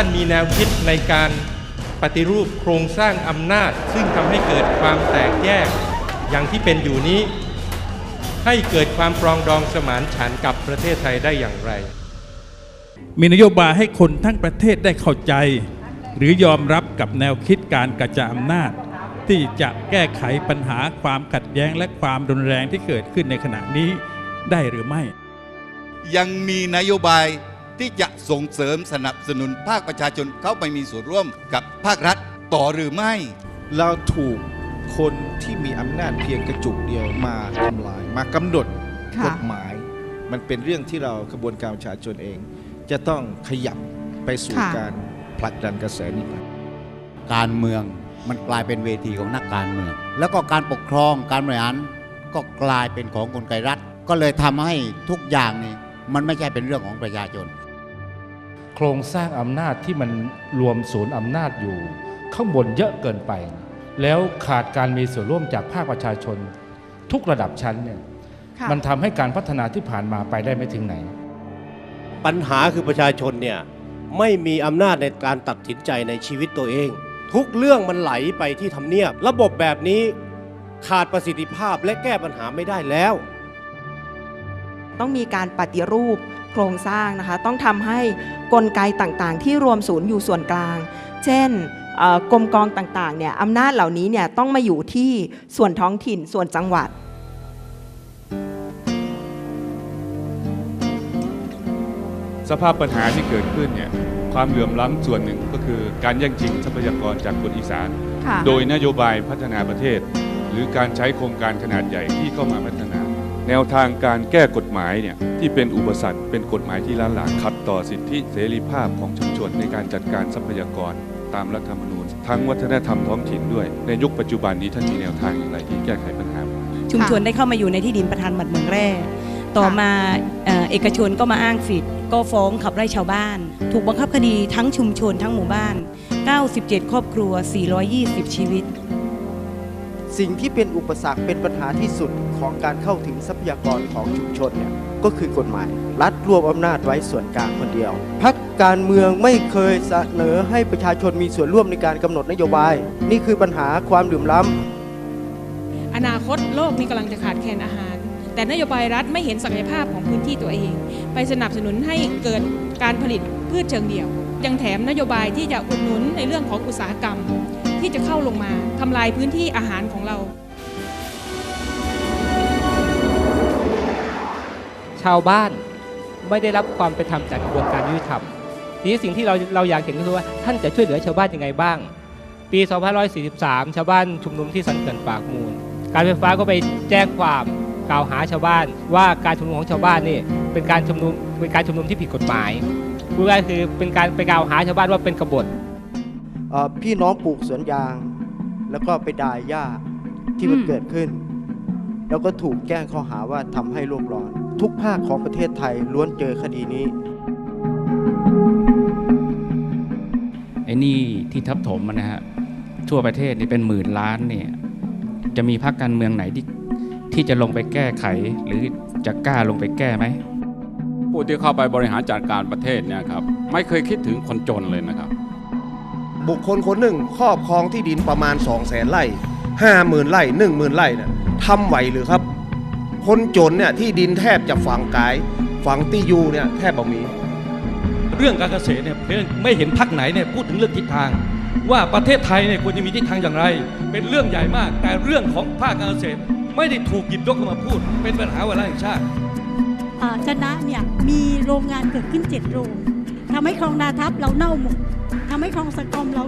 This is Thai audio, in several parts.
ท่านมีแนวคิดในการปฏิรูปโครงสร้างอำนาจ ซึ่งทำให้เกิดความแตกแยกอย่างที่เป็นอยู่นี้ ให้เกิดความปรองดองสมานฉันท์กับประเทศไทยได้อย่างไร มีนโยบายให้คนทั้งประเทศได้เข้าใจ หรือยอมรับกับแนวคิดการกระจายอำนาจ ที่จะแก้ไขปัญหาความขัดแย้งและความรุนแรงที่เกิดขึ้นในขณะนี้ได้หรือไม่ ยังมีนโยบาย ที่จะส่งเสริมสนับสนุนภาคประชาชนเข้าไปมีส่วนร่วมกับภาครัฐต่อหรือไม่ เราถูกคนที่มีอำนาจเพียงกระจุกเดียวมาทำลาย มากำหนดค่ะกฎหมาย มันเป็นเรื่องที่เรากระบวนการประชาชนเอง จะต้องขยับไปสู่ค่ะการผลักดันกระแสนี้ไปการเมืองมันกลายเป็นเวทีของนักการเมือง แล้วก็การปกครองการบริหารก็กลายเป็นของกลไกรัฐ ก็เลยทำให้ทุกอย่างนี่มันไม่ใช่เป็นเรื่องของประชาชน โครงสร้างอำนาจที่มันรวมศูนย์อำนาจอยู่ ข้างบนเยอะเกินไป แล้วขาดการมีส่วนร่วมจากภาคประชาชน ทุกระดับชั้นเนี่ยค่ะมันทำให้การพัฒนาที่ผ่านมาไปได้ไม่ถึงไหน ปัญหาคือประชาชนเนี่ยไม่มีอำนาจในการตัดสินใจในชีวิตตัวเอง ทุกเรื่องมันไหลไปที่ทำเนียบ ระบบแบบนี้ขาดประสิทธิภาพและแก้ปัญหาไม่ได้แล้ว ต้องมีการปฏิรูป โครงสร้างนะคะ ต้องทำให้กลไกต่างๆ ที่รวมศูนย์อยู่ส่วนกลาง เช่นเอ่อกรมกองต่างๆเนี่ยอำนาจเหล่านี้เนี่ยต้องมาอยู่ที่ส่วนท้องถิ่นส่วนจังหวัดสภาพปัญหาที่เกิดขึ้นเนี่ยความเหลื่อมล้ำส่วนหนึ่งก็คือการแย่งชิงทรัพยากรจากคนอีสานค่ะโดยนโยบายพัฒนาประเทศ หรือการใช้โครงการขนาดใหญ่ที่เข้ามาพัฒนา แนวทางการแก้กฎหมายเนี่ยที่เป็นอุปสรรคเป็นกฎหมายที่ล้าหลังขัดต่อสิทธิเสรีภาพของชุมชนในการจัดการทรัพยากรตามรัฐธรรมนูญ ทั้งวัฒนธรรมท้องถิ่นด้วย ในยุคปัจจุบันนี้ท่านมีแนวทางอย่างไรที่แก้ไขปัญหา ชุมชนได้เข้ามาอยู่ในที่ดินประธานบัตรเมืองแร่ต่อมาเอกชนก็มาอ้างสิทธิ์ก็ฟ้องขับไล่ชาวบ้าน ถูกบังคับคดีทั้งชุมชนทั้งหมู่บ้าน 97 ครอบครัว 420 ชีวิต สิ่งที่เป็นอุปสรรคเป็นปัญหาที่สุดของการเข้าถึงทรัพยากรของชุมชนเนี่ยก็คือกฎหมาย รัฐรวบอำนาจไว้ส่วนกลางคนเดียวพักการเมืองไม่เคยเสนอให้ประชาชนมีส่วนร่วมในการกำหนดนโยบาย นี่คือปัญหาความดื่มล้ำอนาคตโลกนี้กำลังจะขาดแคลนอาหาร แต่นโยบายรัฐไม่เห็นศักยภาพของพื้นที่ตัวเอง ไปสนับสนุนให้เกิดการผลิตพืชเชิงเดี่ยว ยังแถมนโยบายที่จะอุดหนุนในเรื่องของอุตสาหกรรม ที่จะเข้าลงมาทำลายพื้นที่อาหารของเรา ชาวบ้านไม่ได้รับความเป็นธรรมจากกระบวนการยุติธรรมทีนี้สิ่งที่เราเราอยากเห็นก็คือว่าท่านจะช่วยเหลือชาวบ้านยังไงบ้าง ปี 2543 ชาวบ้านชุมนุมที่สันเขื่อนปากมูล การไฟฟ้าก็ไปแจ้งความกล่าวหาชาวบ้าน ว่าการชุมนุมของชาวบ้านนี่เป็นการชุมนุมเป็นการชุมนุมที่ผิดกฎหมายพูดง่ายคือเป็นการไปกล่าวหาชาวบ้านว่าเป็นกบฏ พี่น้องปลูกสวนยาง แล้วก็ไปด่าหญ้าที่มันอืมเกิดขึ้น แล้วก็ถูกแจ้งข้อหาว่าทำให้โลกร้อน ทุกภาคของประเทศไทยล้วนเจอคดีนี้ไอ้หนี่ที่ทับถมอะนะฮะทั่วประเทศนี่เป็นหมื่นล้านเนี่ยจะมีพรรคการเมืองไหนที่ที่จะลงไปแก้ไขหรือจะกล้าลงไปแก้ไหมผู้ที่เข้าไปบริหารจัดการประเทศเนี่ยครับไม่เคยคิดถึงคนจนเลยนะครับ บุคคลคนหนึ่งครอบครองที่ดินประมาณ 2 0 0แสนไร่ห้าหมื่นไร่หนึ่งหมื่นไร่เนี่ยทำไหวหรือครับ คนจนเนี่ยที่ดินแทบจะฝังกายฝังที่อยู่เนี่ยแทบบ่มี เรื่องการเกษตรเนี่ยไม่เห็นพักไหนเนี่ยพูดถึงเรื่องทิศทาง ว่าประเทศไทยเนี่ยควรจะมีทิศทางอย่างไร เป็นเรื่องใหญ่มาก แต่เรื่องของภาคการเกษตรไม่ได้ถูกหยิบยกขึ้นมาพูด เป็นปัญหาวาระแห่งชาติอ่าชนะเนี่ยมีโรงงานเกิดขึ้น7โรงทำให้คลองนาทับเราเน่าหมด ทำให้คลองสะกอมเรา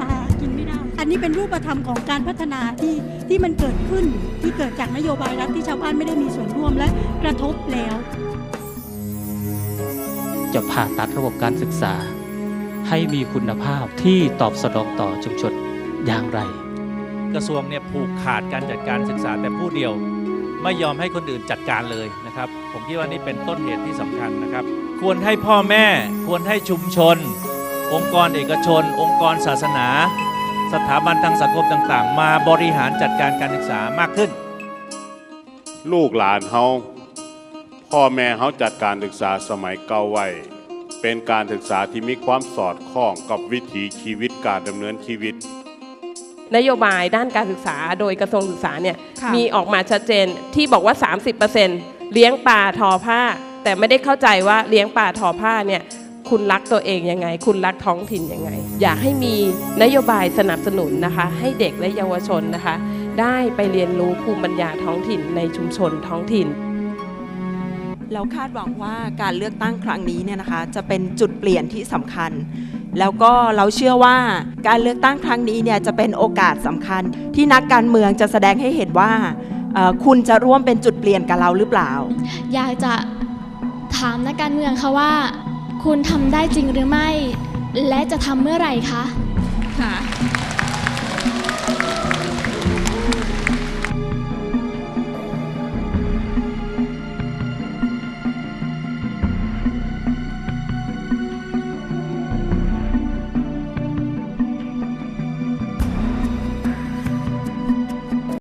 ปลากินไม่ได้ อันนี้เป็นรูปธรรมของการพัฒนาที่ที่มันเกิดขึ้นที่เกิดจากนโยบายรัฐที่ชาวบ้านไม่ได้มีส่วนร่วมและกระทบแล้ว จะผ่าตัดระบบการศึกษา ให้มีคุณภาพที่ตอบสนองต่อชุมชนอย่างไร กระทรวงเนี่ยผูกขาดการจัดการศึกษาแต่ผู้เดียว ไม่ยอมให้คนอื่นจัดการเลยนะครับ ผมคิดว่านี่เป็นต้นเหตุที่สำคัญนะครับ ควรให้พ่อแม่ ควรให้ชุมชน องค์กรเอกชน องค์กรศาสนา สถาบันทางสังคมต่าง ๆ มาบริหารจัดการการศึกษามากขึ้น ลูกหลานเฮาพ่อแม่เฮาจัดการศึกษาสมัยเก่าไว้เป็นการศึกษาที่มีความสอดคล้องกับวิถีชีวิตการดำเนินชีวิต นโยบายด้านการศึกษาโดยกระทรวงศึกษาเนี่ยค่ะมีออกมาชัดเจนที่บอกว่า 30%เลี้ยงปลาทอผ้า แต่ไม่ได้เข้าใจว่าเลี้ยงปลาทอผ้าเนี่ย คุณรักตัวเองยังไง คุณรักท้องถิ่นยังไง อยากให้มีนโยบายสนับสนุนนะคะ ให้เด็กและเยาวชนนะคะ ได้ไปเรียนรู้ภูมิปัญญาท้องถิ่นในชุมชนท้องถิ่นเราคาดหวังว่าการเลือกตั้งครั้งนี้เนี่ยนะคะ จะเป็นจุดเปลี่ยนที่สำคัญ แล้วก็เราเชื่อว่าการเลือกตั้งครั้งนี้เนี่ยจะเป็นโอกาสสำคัญ ที่นักการเมืองจะแสดงให้เห็นว่าเอ่อคุณจะร่วมเป็นจุดเปลี่ยนกับเราหรือเปล่า อยากจะถามนักการเมืองค่ะว่า คุณทำได้จริงหรือไม่ และจะทำเมื่อไหร่คะ ค่ะ